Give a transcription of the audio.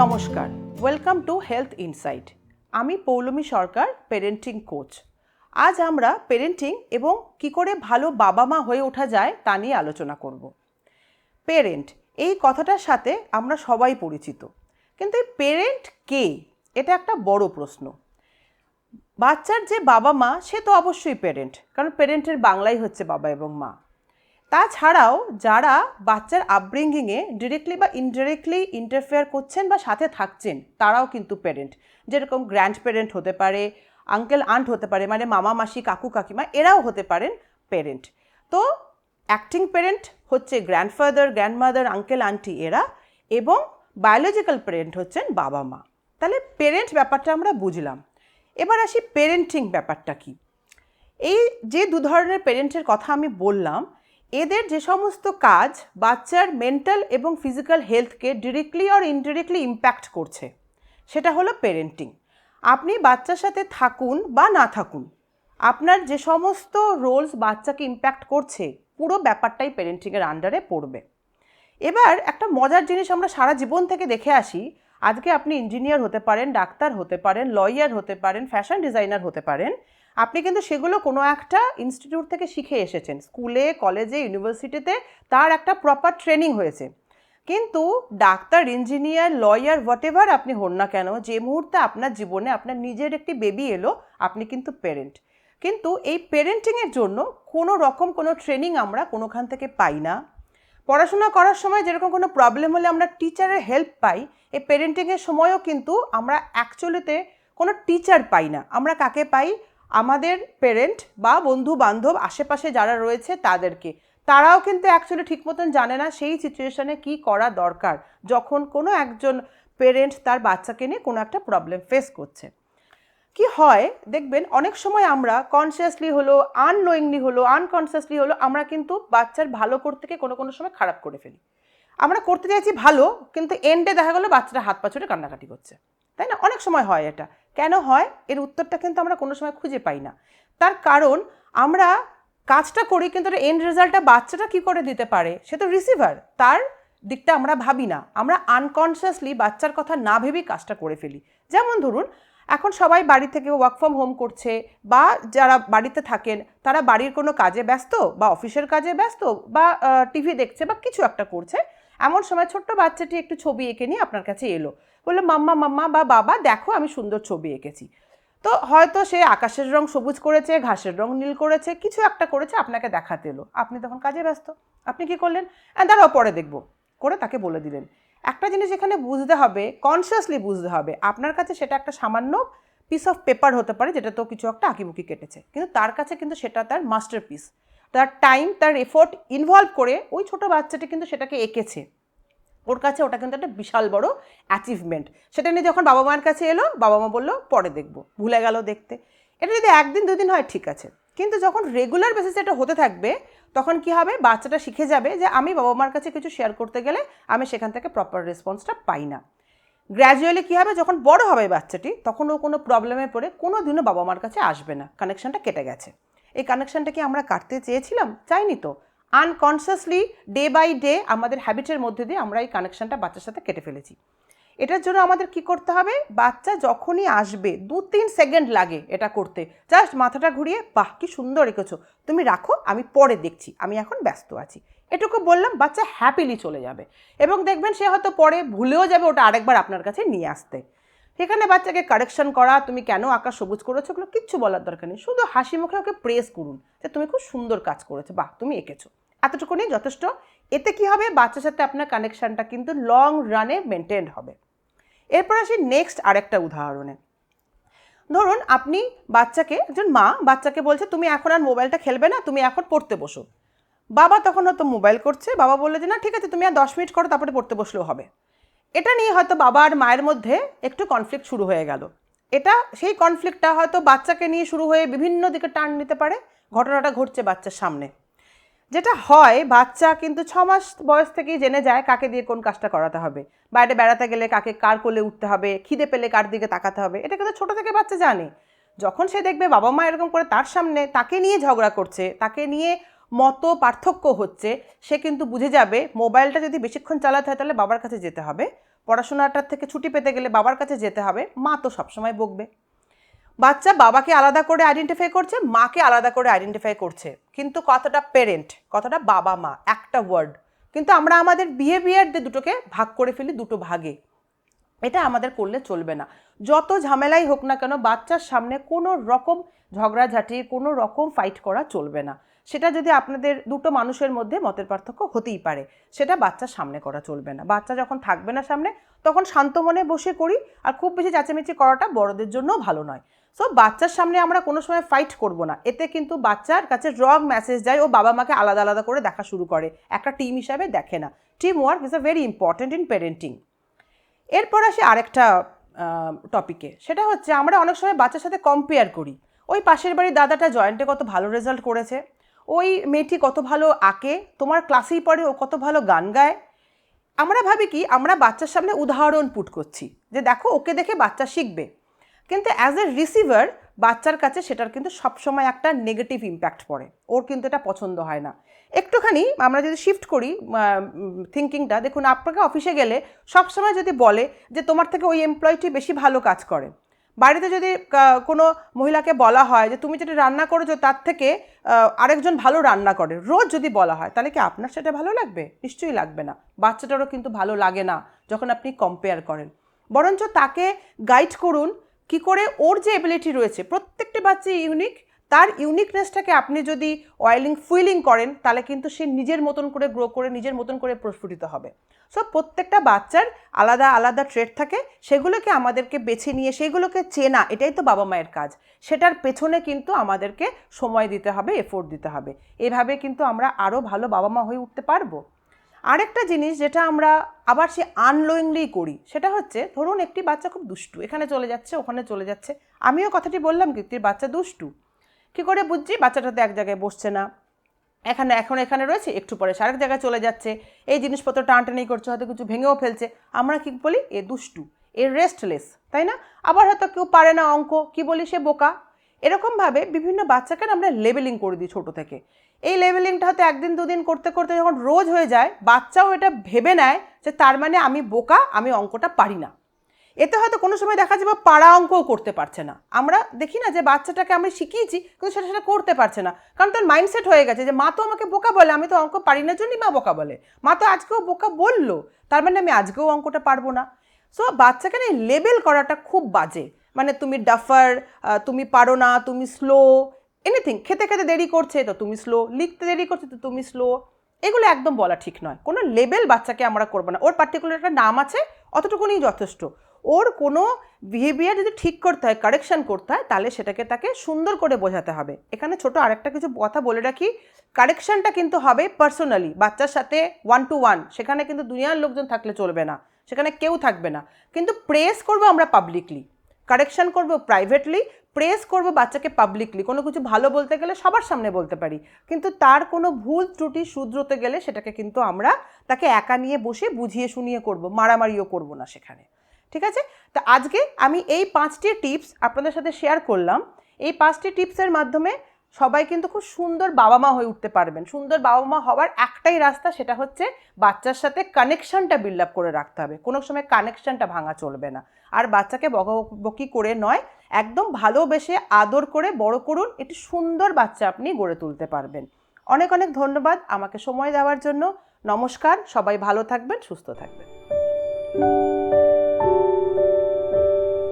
নমস্কার welcome to health insight আমি পৌলমী সরকার parenting coach আজ আমরা পেরেন্টিং এবং কি করে ভালো বাবা মা হয়ে ওঠা যায় তা নিয়ে আলোচনা করব। পেরেন্ট এই কথাটার সাথে আমরা সবাই পরিচিত। কিন্তু এই পেরেন্ট কে? এটা একটা বড় প্রশ্ন। বাচ্চার যে বাবা মা, সে তো অবশ্যই পেরেন্ট কারণ পেরেন্টের বাংলাই হচ্ছে বাবা এবং মা। তাছাড়াও যারা বাচ্চার আপব্রিঙ্গিংয়ে ডিরেক্টলি বা ইনডিরেক্টলি ইন্টারফেয়ার করছেন বা সাথে থাকছেন, তারাও কিন্তু প্যারেন্ট যেরকম গ্র্যান্ড প্যারেন্ট হতে পারে আঙ্কেল আন্ট হতে পারে মানে মামা, মাসি, কাকু, কাকিমা, এরাও হতে পারেন প্যারেন্ট তো অ্যাক্টিং প্যারেন্ট হচ্ছে গ্র্যান্ডফাদার গ্র্যান্ডমাদার আঙ্কেল আন্টি এরা এবং বায়োলজিক্যাল প্যারেন্ট হচ্ছেন বাবা, মা। তাহলে পেরেন্ট ব্যাপারটা আমরা বুঝলাম। এবার আসি পেরেন্টিং ব্যাপারটা কি? এই যে দু ধরনের পেরেন্টের কথা আমি বললাম এদের যে সমস্ত কাজ বাচ্চার মেন্টাল এবং ফিজিক্যাল হেলথকে ডিরেক্টলি আর ইনডিরেক্টলি ইম্প্যাক্ট করছে, সেটা হলো পেরেন্টিং আপনি বাচ্চার সাথে থাকুন বা না থাকুন, আপনার যে সমস্ত রোলস বাচ্চাকে ইম্প্যাক্ট করছে, পুরো ব্যাপারটাই পেরেন্টিংয়ের আন্ডারে পড়বে। এবার একটা মজার জিনিস আমরা সারা জীবন থেকে দেখে আসি, আজকে আপনি ইঞ্জিনিয়ার হতে পারেন, ডাক্তার হতে পারেন লয়ার হতে পারেন ফ্যাশন ডিজাইনার হতে পারেন আপনি কিন্তু সেগুলো কোনো একটা ইনস্টিটিউট থেকে শিখে এসেছেন। স্কুলে কলেজে ইউনিভার্সিটিতে তার একটা প্রপার ট্রেনিং হয়েছে। কিন্তু doctor engineer lawyer whatever আপনি হন না কেন, যে মুহূর্তে আপনার জীবনে আপনার নিজের একটি বেবি এলো, আপনি কিন্তু পেরেন্ট কিন্তু এই পেরেন্টিংয়ের জন্য কোনো রকম কোনো ট্রেনিং আমরা কোনোখান থেকে পাই না। পড়াশোনা করার সময় যেরকম কোনো প্রবলেম হলে আমরা টিচারের হেল্প পাই, এই পেরেন্টিংয়ের সময়ও কিন্তু আমরা অ্যাকচুয়ালিতে কোনো টিচার পাই না। আমরা কাকে পাই? আমাদের পেরেন্ট বা বন্ধু বান্ধব আশেপাশে যারা রয়েছে তাদেরকে। তারাও কিন্তু অ্যাকচুয়ালি ঠিক মতন জানে না সেই সিচুয়েশনে কি করা দরকার, যখন কোনো একজন পেরেন্ট তার বাচ্চাকে নিয়ে কোনো একটা প্রবলেম ফেস করছে। কি হয়, দেখবেন অনেক সময় আমরা কনসিয়াসলি হলো আননোয়িংলি হলো আনকনসিয়াসলি হলো, আমরা কিন্তু বাচ্চার ভালো করতে গিয়ে কোনো কোনো সময় খারাপ করে ফেলি। আমরা করতে চাইছি ভালো, কিন্তু এন্ডে দেখা গেলো বাচ্চাটা হাত পা কান্নাকাটি করছে। তাই না? অনেক সময় হয় এটা। কেন হয়? এর উত্তরটা কিন্তু আমরা কোনো সময় খুঁজে পাই না। তার কারণ আমরা কাজটা করি কিন্তু এন্ড রেজাল্টটা বাচ্চাটা কি করে দিতে পারে? সে তো রিসিভার তার দিকটা আমরা ভাবি না। আমরা আনকনসিয়াসলি বাচ্চার কথা না ভেবেই কাজটা করে ফেলি। যেমন ধরুন, এখন সবাই বাড়ি থেকে ওয়ার্ক ফ্রম হোম করছে বা যারা বাড়িতে থাকেন, তারা বাড়ির কোনো কাজে ব্যস্ত বা অফিসের কাজে ব্যস্ত বা টিভি দেখছে বা কিছু একটা করছে। এমন সময় ছোট্ট বাচ্চাটি একটু ছবি এঁকে নিয়ে আপনার কাছে এলো। বলল মাম্মা মাম্মা বা বাবা দেখো আমি সুন্দর ছবি এঁকেছি। তো হয়তো সে আকাশের রং সবুজ করেছে ঘাসের রং নীল করেছে কিছু একটা করেছে আপনাকে দেখাতে এলো। আপনি তখন কাজে ব্যস্ত। আপনি কি করলেন? "হ্যাঁ, দাঁড়াও পরে দেখব। করে তাকে বলে দিলেন। একটা জিনিস এখানে বুঝতে হবে কনসিয়াসলি বুঝতে হবে আপনার কাছে সেটা একটা সামান্য পিস অফ পেপার হতে পারে যেটা তো কিছু একটা আঁকিবুকি কেটেছে। কিন্তু তার কাছে কিন্তু সেটা তার মাস্টার পিস তার টাইম তার এফোর্ট ইনভলভ করে ওই ছোট বাচ্চাটি কিন্তু সেটাকে এঁকেছে। ওর কাছে ওটা কিন্তু একটা বিশাল বড় অ্যাচিভমেন্ট সেটা নিয়ে যখন বাবা মায়ের কাছে এলো, বাবা মা বলল, পরে দেখব, ভুলে গেল দেখতে। এটা যদি একদিন, দুদিন হয়, ঠিক আছে। কিন্তু যখন রেগুলার বেসিসে এটা হতে থাকবে, তখন কি হবে? বাচ্চাটা শিখে যাবে যে আমি বাবা মার কাছে কিছু শেয়ার করতে গেলে আমি সেখান থেকে প্রপার রেসপন্সটা পাই না। গ্র্যাজুয়ালি কী হবে? যখন বড় হবে বাচ্চাটি, তখন ও কোনো প্রবলেমে পড়ে কোনো দিনও বাবা মার কাছে আসবে না। কানেকশনটা কেটে গেছে। এই কানেকশনটা কি আমরা কাটতে চেয়েছিলাম? চাইনি তো। আনকনসিয়াসলি ডে বাই ডে আমাদের হ্যাবিটের মধ্যে দিয়ে আমরা এই কানেকশনটা বাচ্চার সাথে কেটে ফেলেছি। এটার জন্য আমাদের কি করতে হবে? বাচ্চা যখনই আসবে, দু তিন সেকেন্ড লাগে এটা করতে। জাস্ট মাথাটা ঘুরিয়ে, বাহ, কি সুন্দর রেখেছো তুমি রাখো, আমি পরে দেখছি, আমি এখন ব্যস্ত আছি। এটুকু বললাম, বাচ্চা হ্যাপিলি চলে যাবে। এবং দেখবেন সে হয়তো পরে ভুলেও যাবে, ওটা আরেকবার আপনার কাছে নিয়ে আসতে। সেখানে বাচ্চাকে কারেকশন করা, তুমি কেন আঁকা সবুজ করেছ ওগুলো কিচ্ছু বলার দরকার নেই। শুধু হাসি মুখে ওকে প্রেস করুন যে তুমি খুব সুন্দর কাজ করেছ, বাহ, তুমি এঁকেছো। এতটুকু নিয়ে যথেষ্ট। এতে কি হবে? বাচ্চার সাথে আপনার কানেকশনটা কিন্তু লং রানে মেনটেন হবে। এরপর আসি নেক্সট আরেকটা উদাহরণে। ধরুন আপনি বাচ্চাকে, একজন মা বাচ্চাকে বলছে, তুমি এখন আর মোবাইলটা খেলবে না, তুমি এখন পড়তে বসো। বাবা তখন হয়তো মোবাইল করছে, বাবা বলল যে, না, ঠিক আছে, তুমি আর দশ মিনিট করো, তারপরে পড়তে বসলেও হবে। এটা নিয়ে হয়তো বাবা আর মায়ের মধ্যে একটু কনফ্লিক্ট শুরু হয়ে গেল। এটা, সেই কনফ্লিক্টটা হয়তো বাচ্চাকে নিয়ে শুরু হয়ে বিভিন্ন দিকে টার্ন নিতে পারে, ঘটনাটা ঘটছে বাচ্চার সামনে। যেটা হয়, বাচ্চা কিন্তু ছ মাস বয়স থেকেই জেনে যায় কাকে দিয়ে কোন কাজটা করাতে হবে। বাইরে বেড়াতে গেলে কাকে কার কোলে উঠতে হবে, খিদে পেলে কার দিকে তাকাতে হবে, এটা কিন্তু ছোটো থেকে বাচ্চা জানে। যখন সে দেখবে বাবা মা এরকম করে তার সামনে তাকে নিয়ে ঝগড়া করছে, তাকে নিয়ে মত পার্থক্য হচ্ছে, সে কিন্তু বুঝে যাবে মোবাইলটা যদি বেশিক্ষণ চালাতে হয় তাহলে বাবার কাছে যেতে হবে। পড়াশোনাটার থেকে ছুটি পেতে গেলে বাবার কাছে যেতে হবে, মা তো সবসময় বকবে। বাচ্চা বাবাকে আলাদা করে আইডেন্টিফাই করছে, মাকে আলাদা করে আইডেন্টিফাই করছে। কিন্তু কতটা পেরেন্ট কতটা বাবা মা, একটা ওয়ার্ড কিন্তু আমরা আমাদের বিহেভিয়ারদের দুটোকে ভাগ করে ফেলি দুটো ভাগে। এটা আমাদের করলে চলবে না। যত ঝামেলাই হোক না কেন বাচ্চার সামনে কোনো রকম ঝগড়াঝাঁটি, কোনো রকম ফাইট করা চলবে না। সেটা যদি আপনাদের দুটো মানুষের মধ্যে মতের পার্থক্য হতেই পারে, সেটা বাচ্চার সামনে করা চলবে না। বাচ্চা যখন থাকবে না সামনে, তখন শান্ত মনে বসে করি, আর খুব বেশি চেঁচামেচি করাটা বড়দের জন্যও ভালো নয়। সো বাচ্চার সামনে আমরা কোনো সময় ফাইট করব না। এতে কিন্তু বাচ্চার কাছে রং মেসেজ যায়, ও বাবা মাকে আলাদা আলাদা করে দেখা শুরু করে। একটা টিম হিসাবে দেখে না। Team work is a very important in parenting এরপর আসি আরেকটা টপিকে সেটা হচ্ছে, আমরা অনেক সময় বাচ্চার সাথে কম্পেয়ার করি। ওই পাশের বাড়ির দাদাটা জয়েন্টে কত ভালো রেজাল্ট করেছে। ওই মেয়েটি কত ভালো আঁকে, তোমার ক্লাসেই পড়ে, ও কত ভালো গান গায়। আমরা ভাবি কি, আমরা বাচ্চার সামনে উদাহরণ পুট করছি যে দেখো, ওকে দেখে বাচ্চা শিখবে। কিন্তু অ্যাজ এ রিসিভার বাচ্চার কাছে সেটার কিন্তু সবসময় একটা নেগেটিভ ইম্প্যাক্ট পড়ে। ওর কিন্তু এটা পছন্দ হয় না। একটুখানি আমরা যদি শিফট করি থিঙ্কিংটা দেখুন, আপনাকে অফিসে গেলে সবসময় যদি বলে যে তোমার থেকে ওই এমপ্লয়টি বেশি ভালো কাজ করে বাড়িতে যদি কোনো মহিলাকে বলা হয় যে তুমি যেটা রান্না করেছ তার থেকে আরেকজন ভালো রান্না করে, রোজ যদি বলা হয়, তাহলে কি আপনার সেটা ভালো লাগবে? নিশ্চয়ই লাগবে না। বাচ্চাটারও কিন্তু ভালো লাগে না যখন আপনি কম্পেয়ার করেন। বরঞ্চ তাকে গাইড করুন, কি করে ওর যে এবিলিটি রয়েছে, প্রত্যেকটি বাচ্চা ইউনিক তার ইউনিকনেসটাকে আপনি যদি অয়েলিং ফুইলিং করেন, তাহলে কিন্তু সে নিজের মতন করে গ্রো করে, নিজের মতন করে প্রস্ফুটিত হবে। সো প্রত্যেকটা বাচ্চার আলাদা আলাদা ট্রেড থাকে, সেগুলোকে আমাদেরকে বেছে নিয়ে, সেগুলোকে চেনা, এটাই তো বাবা মায়ের কাজ। সেটার পেছনে কিন্তু আমাদেরকে সময় দিতে হবে এফোর্ট দিতে হবে। এভাবে কিন্তু আমরা আরও ভালো বাবা মা হয়ে উঠতে পারব। আরেকটা জিনিস যেটা আমরা আবার সে আনলোয়িংলি করি, সেটা হচ্ছে, ধরুন একটি বাচ্চা খুব দুষ্টু, এখানে চলে যাচ্ছে, ওখানে চলে যাচ্ছে। আমিও কথাটি বললাম, কীর্তির বাচ্চা দুষ্টু। কী করে বুঝছি? বাচ্চাটা তো এক জায়গায় বসছে না। এখানে, এখন এখানে রয়েছে, একটু পরে সে আরেক জায়গায় চলে যাচ্ছে। এই জিনিসপত্র টানটানি করছে, হয়তো কিছু ভেঙেও ফেলছে। আমরা কি বলি? এ দুষ্টু, এ রেস্টলেস তাই না? আবার হয়তো কেউ পারে না অঙ্ক, কি বলি সে বোকা? এরকমভাবে বিভিন্ন বাচ্চাকে আমরা লেবেলিং করে দিই ছোটো থেকে। এই লেবেলিংটা হয়তো একদিন, দুদিন করতে করতে যখন রোজ হয়ে যায়, বাচ্চাও এটা ভেবে নেয় যে তার মানে আমি বোকা, আমি অঙ্কটা পারি না। এতে হয়তো কোনো সময় দেখা যাবে পাড়া অঙ্কও করতে পারছে না। আমরা দেখি না যে বাচ্চাটাকে আমরা শিখিয়েছি, কিন্তু সেটা সেটা করতে পারছে না। কারণ তার মাইন্ডসেট হয়ে গেছে যে, মা তো আমাকে বোকা বলে, আমি তো অঙ্ক পারি না, জন্যই মা বোকা বলে। মা তো আজকেও বোকা বলল, তার মানে আমি আজকেও অঙ্কটা পারব না। সো বাচ্চাকে না লেবেল করাটা খুব বাজে। মানে তুমি ডাফার তুমি পারো না, তুমি স্লো এনিথিং খেতে খেতে দেরি করছে তো তুমি স্লো লিখতে দেরি করছে তো তুমি স্লো এগুলো একদম বলা ঠিক নয়। কোনো লেবেল বাচ্চাকে আমরা করব না। ওর পার্টিকুলার একটা নাম আছে অতটুকুনি যথেষ্ট। ওর কোনো বিহেভিয়ার যদি ঠিক করতে হয় কারেকশন করতে হয়, তাহলে সেটাকে তাকে সুন্দর করে বোঝাতে হবে। এখানে ছোট আরেকটা কিছু কথা বলে রাখি কারেকশনটা কিন্তু হবে পার্সোনালি বাচ্চার সাথে ওয়ান টু ওয়ান সেখানে কিন্তু দুনিয়ার লোকজন থাকলে চলবে না, সেখানে কেউ থাকবে না। কিন্তু প্রেস করব আমরা পাবলিকলি কারেকশন করব প্রাইভেটলি প্রেস করব বাচ্চাকে পাবলিকলি কোনো কিছু ভালো বলতে গেলে সবার সামনে বলতে পারি। কিন্তু তার কোনো ভুল ত্রুটি শুধরোতে গেলে সেটাকে কিন্তু আমরা তাকে একা নিয়ে বসে বুঝিয়ে শুনিয়ে করব, মারামারিও করব না সেখানে। ঠিক আছে? তা আজকে আমি এই পাঁচটি টিপস আপনাদের সাথে শেয়ার করলাম। এই পাঁচটি টিপসের মাধ্যমে সবাই কিন্তু খুব সুন্দর বাবা মা হয়ে উঠতে পারবেন। সুন্দর বাবা মা হওয়ার একটাই রাস্তা সেটা হচ্ছে বাচ্চার সাথে কানেকশনটা বিল্ড আপ করে রাখতে হবে। কোনো সময় কানেকশনটা ভাঙা চলবে না। আর বাচ্চাকে বকি করে নয়, একদম ভালোবেসে আদর করে, বড় করুন, একটি সুন্দর বাচ্চা আপনি গড়ে তুলতে পারবেন। অনেক অনেক ধন্যবাদ আমাকে সময় দেওয়ার জন্য। নমস্কার, সবাই ভালো থাকবেন, সুস্থ থাকবেন।